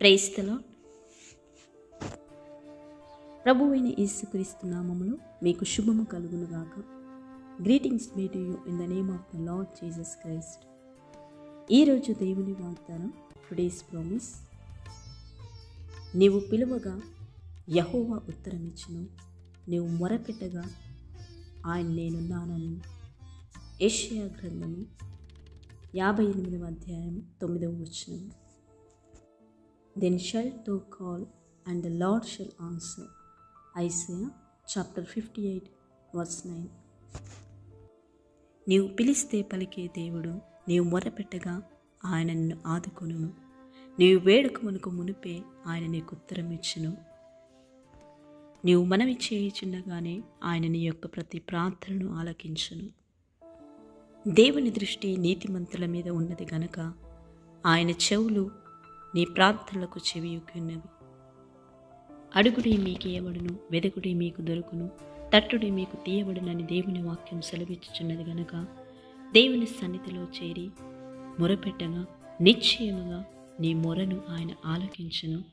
ప్రేస్తలో ప్రభు అయిన యేసుక్రీస్తు నామములో మీకు శుభము కలుగునుగాక greetings me to you in the name of the Lord Jesus Christ ఈరోజు దేవుని వాగ్దానం టుడేస్ ప్రామిస్ నీవు పిలువగా యహోవా ఉత్తరమిచ్చును. నీవు మొరపెట్టగా ఆయన నేనున్నానని. ఏషియా గ్రంథము యాభై ఎనిమిదవ అధ్యాయం తొమ్మిదవ వచ్చినము then shalt thou call and the Lord shall answer Isaiah chapter fifty eight verse nine నీవు పిలిస్తే పలికే దేవుడు నీవు మొరపెట్టగా ఆయన నిన్ను ఆదుకొనును. నీవు వేడుకమునకు మునిపే ఆయన నీకు ఉత్తరం ఇచ్చును. నీవు మనవి చేయుచుండగానే ఆయన నీ యొక్క ప్రతి ప్రార్థనను ఆలకించును. దేవుని దృష్టి నీతిమంతుల మీద ఉన్నది గనక ఆయన చెవులు నీ ప్రార్థనలకు చెవియుకున్నవి అడుగుడి మీకు ఇవ్వబడును వెదకుడి మీకు దొరుకును తట్టుడి మీకు తీయబడునని దేవుని వాక్యం సెలవిచ్చుచున్నది గనక దేవుని సన్నిధిలో చేరి మొరపెట్టగా నిశ్చయముగా నీ మొరను ఆయన ఆలోకించను.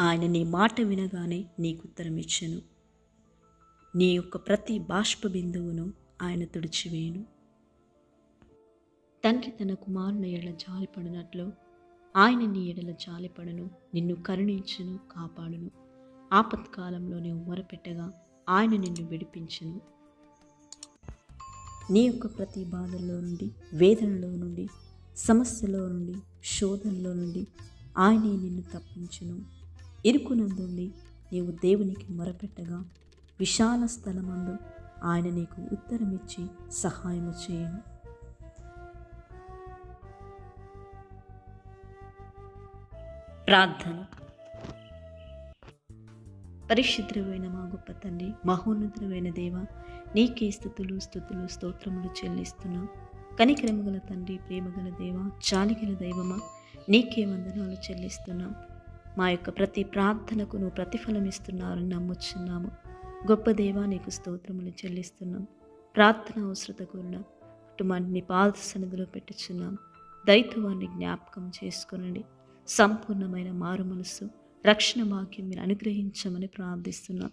ఆయన నీ మాట వినగానే నీకు ఉత్తరం ఇచ్చను నీ యొక్క ప్రతి బాష్ప బిందువును ఆయన తుడిచివేయును. తండ్రి తన కుమారుని ఎడల జాలిపడినట్లు ఆయన నీ ఎడల జాలిపడను నిన్ను కరుణించును కాపాడును. ఆపత్కాలంలో నీవు మొరపెట్టగా ఆయన నిన్ను విడిపించును. నీ యొక్క ప్రతి బాధల్లో నుండి వేదనలో నుండి సమస్యలో నుండి శోధనలో నుండి ఆయనే నిన్ను తప్పించును. ఇరుకునందుండి నీవు దేవునికి మొరపెట్టగా విశాల స్థలమందు ఆయన నీకు ఉత్తరమిచ్చి సహాయము చేయను. ప్రార్థన. పరిశుద్ధమైన మా గొప్ప తండ్రి మహోన్నతుడమైన దేవ నీకే స్థుతులు స్థుతులు స్తోత్రములు చెల్లిస్తున్నాం. కనిక్రమగల తండ్రి ప్రేమగల దేవ చాలిగల దైవమా నీకే వందనాలు చెల్లిస్తున్నాం. మా యొక్క ప్రతి ప్రార్థనకు నువ్వు ప్రతిఫలం ఇస్తున్నారని నమ్ముచున్నాము. గొప్ప దేవా నీకు స్తోత్రములు చెల్లిస్తున్నాం. ప్రార్థన అవసరత కూడిన కుటుంబాన్ని పాద సన్నిధిలో పెట్టుచున్నాం. దైత్వాన్ని జ్ఞాపకం చేసుకునండి. సంపూర్ణమైన మారు మనసు రక్షణ భాగ్యం మీరు అనుగ్రహించమని ప్రార్థిస్తున్నాం.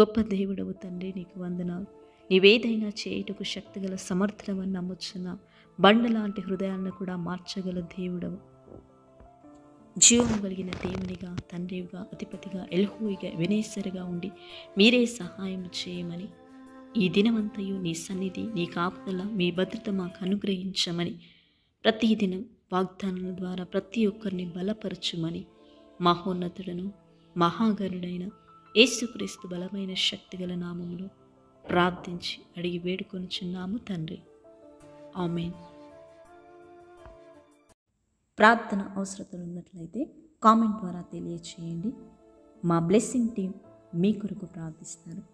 గొప్ప దేవుడవు తండ్రి నీకు వందనాలు. నీవేదైనా చేయుటకు శక్తిగల సమర్థనమని నమ్ముచున్నాం. బండలాంటి హృదయాలను కూడా మార్చగల దేవుడవు. జీవం కలిగిన దేవునిగా తండ్రిగా అధిపతిగా ఎల్హూయిగా వినేశ్వరిగా ఉండి మీరే సహాయం చేయమని ఈ దినమంతయు నీ సన్నిధి నీ కాపుదల మీ భద్రత మాకు అనుగ్రహించమని ప్రతిదినం వాగ్దానాల ద్వారా ప్రతి ఒక్కరిని బలపరచుమని మహోన్నతుడను మహాగరుడైన యేసుక్రీస్తు బలమైన శక్తిగల నామంలో ప్రార్థించి అడిగి వేడుకొనుచున్నాము తండ్రి. ఆమెన్. ప్రార్థన అవసరతలు ఉన్నట్లయితే కామెంట్ ద్వారా తెలియచేయండి. మా బ్లెస్సింగ్ టీం మీ కొరకు ప్రార్థిస్తారు.